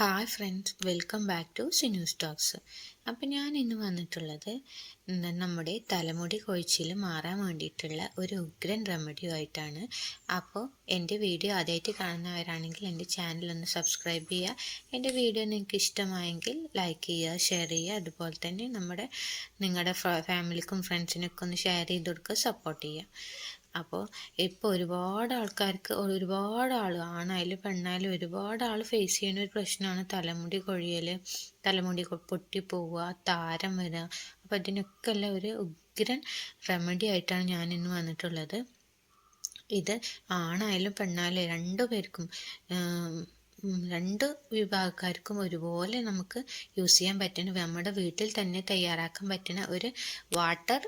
Hi friends welcome back to C News Talks അപ്പം ഞാൻ ഇന്ന് വന്നിട്ടുള്ളത് നമ്മുടെ തലമുടി കൊഴിച്ചിൽ മാറാൻ വേണ്ടിയിട്ടുള്ള ഒരു ഉഗ്രൻ റെമഡിയോ ആയിട്ടാണ്. അപ്പോൾ എന്റെ വീഡിയോ ആദ്യമായിട്ട് കാണുന്നവരാണെങ്കിൽ എന്റെ ചാനൽ ഒന്ന് സബ്സ്ക്രൈബ് ചെയ്യുക. എന്റെ വീഡിയോ നിങ്ങൾക്ക് ഇഷ്ടമായെങ്കിൽ ലൈക്ക് ചെയ്യുക ഷെയർ ചെയ്യുക. അതുപോലെ തന്നെ നമ്മുടെ നിങ്ങളുടെ ഫാമിലിക്കും ഫ്രണ്ട്സിനൊക്കെ ഒന്ന് ഷെയർ ചെയ്ത് കൊടുക്കുക സപ്പോർട്ട് ചെയ്യുക. അപ്പോൾ ഇപ്പോൾ ഒരുപാട് ആൾക്കാർക്ക് ഒരുപാട് ആൾ ആണായാലും പെണ്ണായാലും ഒരുപാട് ആൾ ഫേസ് ചെയ്യുന്ന ഒരു പ്രശ്നമാണ് തലമുടി കൊഴിയൽ തലമുടി പൊട്ടിപ്പോവുക താരം വരിക അപ്പോൾ അതിനൊക്കെ ഉള്ള ഒരു ഉഗ്രൻ റെമഡി ആയിട്ടാണ് ഞാൻ ഇന്ന് വന്നിട്ടുള്ളത്. ഇത് ആണായാലും പെണ്ണായാലും രണ്ടു പേർക്കും രണ്ട് വിഭാഗക്കാർക്കും ഒരുപോലെ നമുക്ക് യൂസ് ചെയ്യാൻ പറ്റുന്ന നമ്മുടെ വീട്ടിൽ തന്നെ തയ്യാറാക്കാൻ പറ്റുന്ന ഒരു വാട്ടർ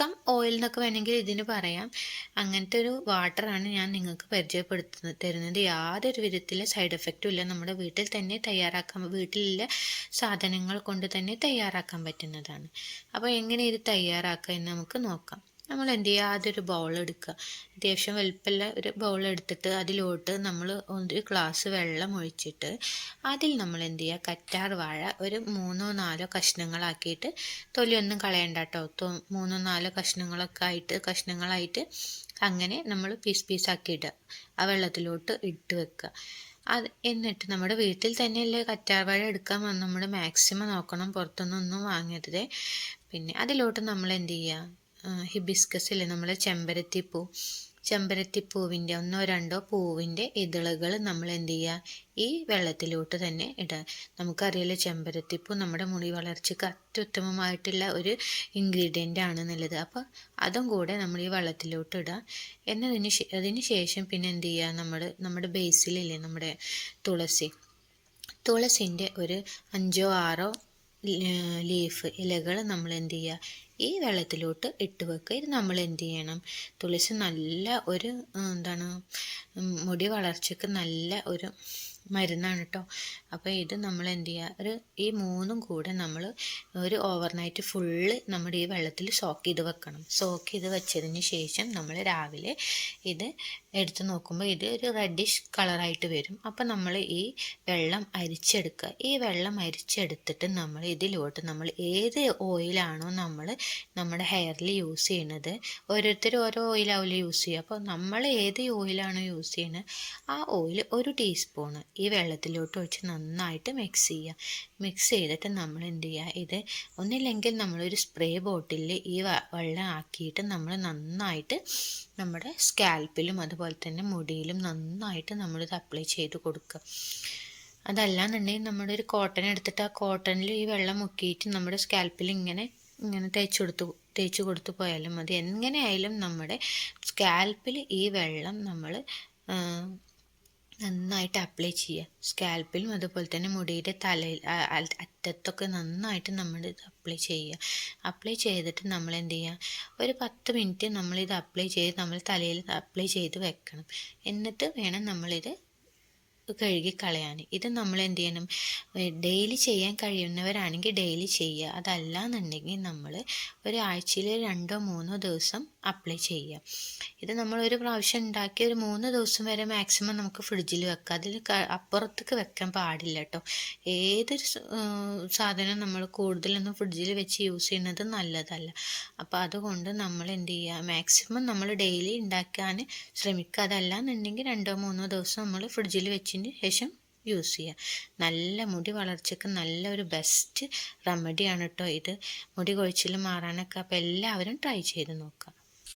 കം ഓയിൽ എന്നൊക്കെ വേണമെങ്കിൽ ഇതിന് പറയാം. അങ്ങനത്തെ ഒരു വാട്ടറാണ് ഞാൻ നിങ്ങൾക്ക് പരിചയപ്പെടുത്തുന്നത്. തരുന്നത് യാതൊരു വിധത്തിലെ സൈഡ് എഫക്റ്റും ഇല്ല. നമ്മുടെ വീട്ടിൽ തന്നെ തയ്യാറാക്കാൻ വീട്ടിലുള്ള സാധനങ്ങൾ കൊണ്ട് തന്നെ തയ്യാറാക്കാൻ പറ്റുന്നതാണ്. അപ്പോൾ എങ്ങനെ ഇത് തയ്യാറാക്കുക എന്ന് നമുക്ക് നോക്കാം. നമ്മൾ എന്ത് ചെയ്യുക ഒരു ബൗൾ എടുക്കുക. അത്യാവശ്യം വലുപ്പമുള്ള ഒരു ബൗൾ എടുത്തിട്ട് അതിലോട്ട് നമ്മൾ ഒരു ഗ്ലാസ് വെള്ളം ഒഴിച്ചിട്ട് അതിൽ നമ്മൾ എന്ത് ചെയ്യുക കറ്റാർ വാഴ ഒരു മൂന്നോ നാലോ കഷ്ണങ്ങളാക്കിയിട്ട് തൊലിയൊന്നും കളയണ്ട കേട്ടോ മൂന്നോ നാലോ കഷ്ണങ്ങളൊക്കെ ആയിട്ട് കഷ്ണങ്ങളായിട്ട് അങ്ങനെ നമ്മൾ പീസ് പീസാക്കി ഇടുക. ആ വെള്ളത്തിലോട്ട് ഇട്ട് വെക്കുക. അത് എന്നിട്ട് നമ്മുടെ വീട്ടിൽ തന്നെയല്ലേ കറ്റാർവാഴ എടുക്കാൻ നമ്മൾ മാക്സിമം നോക്കണം. പുറത്തുനിന്നൊന്നും വാങ്ങരുത്. പിന്നെ അതിലോട്ട് നമ്മൾ എന്ത് ചെയ്യുക ഹിബിസ്കസ് ഇല്ലേ നമ്മളെ ചെമ്പരത്തിപ്പൂ. ചെമ്പരത്തിപ്പൂവിന്റെ ഒന്നോ രണ്ടോ പൂവിന്റെ ഇതളുകൾ നമ്മൾ എന്ത് ചെയ്യുക ഈ വെള്ളത്തിലോട്ട് തന്നെ ഇടുക നമുക്കറിയാലോ ചെമ്പരത്തിപ്പൂ നമ്മുടെ മുടി വളർച്ചയ്ക്ക് അത്യുത്തമമായിട്ടുള്ള ഒരു ഇൻഗ്രീഡിയന്റ് ആണെന്നുള്ളത്. അപ്പോൾ അതും കൂടെ നമ്മൾ ഈ വെള്ളത്തിലോട്ട് ഇടുക എന്നതിന് അതിന് ശേഷം പിന്നെ എന്ത് ചെയ്യുക നമ്മൾ നമ്മുടെ ബേസിലില്ലേ നമ്മുടെ തുളസി. തുളസിന്റെ ഒരു അഞ്ചോ ആറോ ലീഫ് ഇലകൾ നമ്മൾ എന്ത് ചെയ്യുക ഈ വെള്ളത്തിലോട്ട് ഇട്ട് വെക്കുക. ഇത് നമ്മൾ എന്ത് ചെയ്യണം? തുളസി നല്ല ഒരു എന്താണ് മുടി വളർച്ചയ്ക്ക് നല്ല ഒരു മരുന്നാണ് കേട്ടോ അപ്പോൾ ഇത് നമ്മൾ എന്ത് ചെയ്യുക ഒരു ഈ മൂന്നും കൂടെ നമ്മൾ ഒരു ഓവർനൈറ്റ് ഫുള്ള് നമ്മുടെ ഈ വെള്ളത്തിൽ സോക്ക് ചെയ്ത് വെക്കണം. സോക്ക് ചെയ്ത് വെച്ചതിന് ശേഷം നമ്മൾ രാവിലെ ഇത് എടുത്ത് നോക്കുമ്പോൾ ഇത് ഒരു റെഡിഷ് കളറായിട്ട് വരും. അപ്പോൾ നമ്മൾ ഈ വെള്ളം അരിച്ചെടുക്കുക. ഈ വെള്ളം അരിച്ചെടുത്തിട്ട് നമ്മൾ ഇതിലോട്ട് നമ്മൾ ഏത് ഓയിലാണോ നമ്മൾ നമ്മുടെ ഹെയറിൽ യൂസ് ചെയ്യുന്നത് ഓരോരുത്തർ ഓരോ ഓയിലാവില്ല യൂസ് ചെയ്യുക. അപ്പോൾ നമ്മൾ ഏത് ഓയിലാണോ യൂസ് ചെയ്യുന്നത് ആ ഓയിൽ ഒരു ടീസ്പൂണ് ഈ വെള്ളത്തിലോട്ട് ഒഴിച്ച് നന്നായിട്ട് മിക്സ് ചെയ്യുക. മിക്സ് ചെയ്തിട്ട് നമ്മൾ എന്ത് ചെയ്യുക ഇത് ഒന്നില്ലെങ്കിൽ നമ്മളൊരു സ്പ്രേ ബോട്ടിലിൽ ഈ വെള്ളം ആക്കിയിട്ട് നമ്മൾ നന്നായിട്ട് നമ്മുടെ സ്കാൽപ്പിലും അതുപോലെ തന്നെ മുടിയിലും നന്നായിട്ട് നമ്മളിത് അപ്ലൈ ചെയ്ത് കൊടുക്കുക. അതല്ലാന്നുണ്ടെങ്കിൽ നമ്മുടെ ഒരു കോട്ടൺ എടുത്തിട്ട് ആ കോട്ടണിൽ ഈ വെള്ളം മുക്കിയിട്ട് നമ്മുടെ സ്കാൽപ്പിൽ ഇങ്ങനെ ഇങ്ങനെ തേച്ച് കൊടുത്തു തേച്ച് കൊടുത്തു പോയാലും മതി. എങ്ങനെയായാലും നമ്മുടെ സ്കാൽപ്പിൽ ഈ വെള്ളം നമ്മൾ നന്നായിട്ട് അപ്ലൈ ചെയ്യുക. സ്കാൽപ്പിലും അതുപോലെ തന്നെ മുടിയുടെ തലയിൽ അറ്റത്തൊക്കെ നന്നായിട്ട് നമ്മൾ ഇത് അപ്ലൈ ചെയ്യുക. അപ്ലൈ ചെയ്തിട്ട് നമ്മൾ എന്ത് ചെയ്യുക? ഒരു പത്ത് മിനിറ്റ് നമ്മളിത് അപ്ലൈ ചെയ്ത് നമ്മൾ തലയിൽ അപ്ലൈ ചെയ്ത് വെക്കണം. എന്നിട്ട് വേണം നമ്മളിത് കഴുകി കളയാൻ ഇത് നമ്മൾ എന്ത് ചെയ്യണം ഡെയിലി ചെയ്യാൻ കഴിയുന്നവരാണെങ്കിൽ ഡെയിലി ചെയ്യുക. അതല്ല എന്നുണ്ടെങ്കിൽ നമ്മൾ ഒരാഴ്ചയിൽ രണ്ടോ മൂന്നോ ദിവസം അപ്ലൈ ചെയ്യുക. ഇത് നമ്മൾ ഒരു പ്രാവശ്യം ഉണ്ടാക്കി ഒരു മൂന്ന് ദിവസം വരെ മാക്സിമം നമുക്ക് ഫ്രിഡ്ജിൽ വെക്കാം അതിൽ അപ്പുറത്തേക്ക് വെക്കാൻ പാടില്ല കേട്ടോ. ഏതൊരു സാധനം നമ്മൾ കൂടുതലൊന്നും ഫ്രിഡ്ജിൽ വെച്ച് യൂസ് ചെയ്യുന്നത് നല്ലതല്ല. അപ്പോൾ അതുകൊണ്ട് നമ്മൾ എന്ത് ചെയ്യുക മാക്സിമം നമ്മൾ ഡെയിലി ഉണ്ടാക്കാൻ ശ്രമിക്കുക. അതല്ല എന്നുണ്ടെങ്കിൽ രണ്ടോ മൂന്നോ ദിവസം നമ്മൾ ഫ്രിഡ്ജിൽ വെച്ചതിന് ശേഷം യൂസ് ചെയ്യുക നല്ല മുടി വളർച്ചയ്ക്ക് നല്ലൊരു ബെസ്റ്റ് റെമഡിയാണ് കേട്ടോ ഇത്. മുടി കൊഴിച്ചിൽ മാറാനൊക്കെ അപ്പോൾ എല്ലാവരും ട്രൈ ചെയ്ത് നോക്കുക